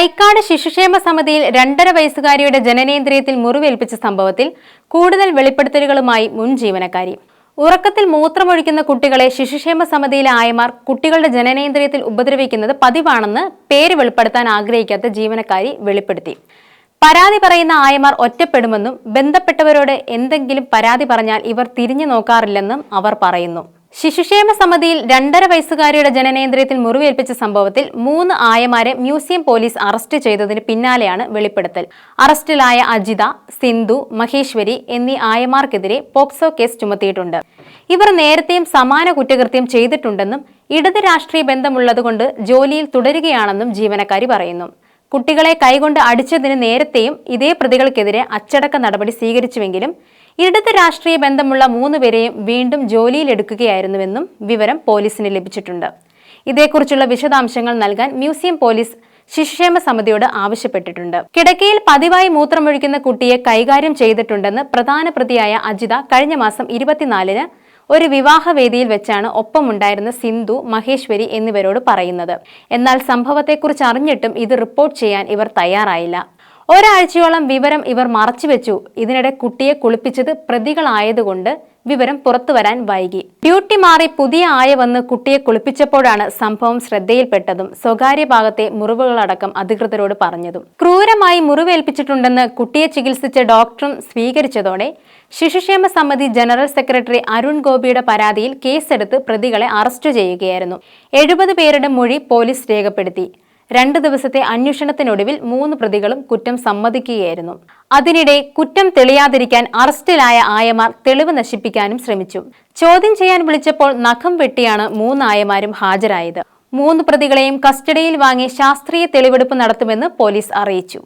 തൈക്കാട് ശിശുക്ഷേമ സമിതിയിൽ രണ്ടര വയസ്സുകാരിയുടെ ജനനേന്ദ്രിയത്തിൽ മുറിവേൽപ്പിച്ച സംഭവത്തിൽ കൂടുതൽ വെളിപ്പെടുത്തലുകളുമായി മുൻ ജീവനക്കാരി. ഉറക്കത്തിൽ മൂത്രമൊഴിക്കുന്ന കുട്ടികളെ ശിശുക്ഷേമ സമിതിയിലെ ആയമാർ കുട്ടികളുടെ ജനനേന്ദ്രിയത്തിൽ ഉപദ്രവിക്കുന്നത് പതിവാണെന്ന് പേര് വെളിപ്പെടുത്താൻ ആഗ്രഹിക്കാത്ത ജീവനക്കാരി വെളിപ്പെടുത്തി. പരാതി പറയുന്ന ആയമാർ ഒറ്റപ്പെടുമെന്നും ബന്ധപ്പെട്ടവരോട് എന്തെങ്കിലും പരാതി പറഞ്ഞാൽ ഇവർ തിരിഞ്ഞു നോക്കാറില്ലെന്നും അവർ പറയുന്നു. ശിശുക്ഷേമ സമിതിയിൽ രണ്ടര വയസ്സുകാരിയുടെ ജനനേന്ദ്രിയത്തിൽ മുറിവേൽപ്പിച്ച സംഭവത്തിൽ മൂന്ന് ആയമാരെ മ്യൂസിയം പോലീസ് അറസ്റ്റ് ചെയ്തതിന് പിന്നാലെയാണ് വെളിപ്പെടുത്തൽ. അറസ്റ്റിലായ അജിത സിന്ധു മഹേശ്വരി എന്നീ ആയമാർക്കെതിരെ പോക്സോ കേസ് ചുമത്തിയിട്ടുണ്ട്. ഇവർ നേരത്തെയും സമാന കുറ്റകൃത്യം ചെയ്തിട്ടുണ്ടെന്നും ഇടത് രാഷ്ട്രീയ ബന്ധമുള്ളതുകൊണ്ട് ജോലിയിൽ തുടരുകയാണെന്നും ജീവനക്കാരി പറയുന്നു. കുട്ടികളെ കൈകൊണ്ട് അടിച്ചതിന് നേരത്തെയും ഇതേ പ്രതികൾക്കെതിരെ അച്ചടക്ക നടപടി സ്വീകരിച്ചുവെങ്കിലും ഇടത് രാഷ്ട്രീയ ബന്ധമുള്ള മൂന്ന് പേരെയും വീണ്ടും ജോലിയിലെടുക്കുകയായിരുന്നുവെന്നും വിവരം പോലീസിന് ലഭിച്ചിട്ടുണ്ട്. ഇതേക്കുറിച്ചുള്ള വിശദാംശങ്ങൾ നൽകാൻ മ്യൂസിയം പോലീസ് ശിശുക്ഷേമ സമിതിയോട് ആവശ്യപ്പെട്ടിട്ടുണ്ട്. കിടക്കയിൽ പതിവായി മൂത്രമൊഴിക്കുന്ന കുട്ടിയെ കൈകാര്യം ചെയ്തിട്ടുണ്ടെന്ന് പ്രധാന പ്രതിയായ അജിത കഴിഞ്ഞ മാസം ഇരുപത്തിനാലിന് ഒരു വിവാഹവേദിയിൽ വെച്ചാണ് ഒപ്പമുണ്ടായിരുന്ന സിന്ധു മഹേശ്വരി എന്നിവരോട് പറയുന്നത്. എന്നാൽ സംഭവത്തെക്കുറിച്ച് അറിഞ്ഞിട്ടും ഇത് റിപ്പോർട്ട് ചെയ്യാൻ ഇവർ തയ്യാറായില്ല. ഒരാഴ്ചയോളം വിവരം ഇവർ മറച്ചുവെച്ചു ഇതിനിടെ കുട്ടിയെ കുളിപ്പിച്ചത് പ്രതികളായതുകൊണ്ട് വിവരം പുറത്തു വരാൻ വൈകി. ഡ്യൂട്ടി മാറി പുതിയ ആയ വന്ന് കുട്ടിയെ കുളിപ്പിച്ചപ്പോഴാണ് സംഭവം ശ്രദ്ധയിൽപ്പെട്ടതും സ്വകാര്യ ഭാഗത്തെ മുറിവുകളടക്കം അധികൃതരോട് പറഞ്ഞതും. ക്രൂരമായി മുറിവേൽപ്പിച്ചിട്ടുണ്ടെന്ന് കുട്ടിയെ ചികിത്സിച്ച ഡോക്ടറും സ്വീകരിച്ചതോടെ ശിശുക്ഷേമ സമിതി ജനറൽ സെക്രട്ടറി അരുൺ ഗോപിയുടെ പരാതിയിൽ കേസെടുത്ത് പ്രതികളെ അറസ്റ്റ് ചെയ്യുകയായിരുന്നു. എഴുപത് പേരുടെ മൊഴി പോലീസ് രേഖപ്പെടുത്തി. രണ്ട് ദിവസത്തെ അന്വേഷണത്തിനൊടുവിൽ മൂന്ന് പ്രതികളും കുറ്റം സമ്മതിക്കുകയായിരുന്നു. അതിനിടെ കുറ്റം തെളിയാതിരിക്കാൻ അറസ്റ്റിലായ ആയമാർ തെളിവ് നശിപ്പിക്കാനും ശ്രമിച്ചു. ചോദ്യം ചെയ്യാൻ വിളിച്ചപ്പോൾ നഖം വെട്ടിയാണ് മൂന്നായമാരും ഹാജരായത്. മൂന്ന് പ്രതികളെയും കസ്റ്റഡിയിൽ വാങ്ങി ശാസ്ത്രീയ തെളിവെടുപ്പ് നടത്തുമെന്ന് പോലീസ് അറിയിച്ചു.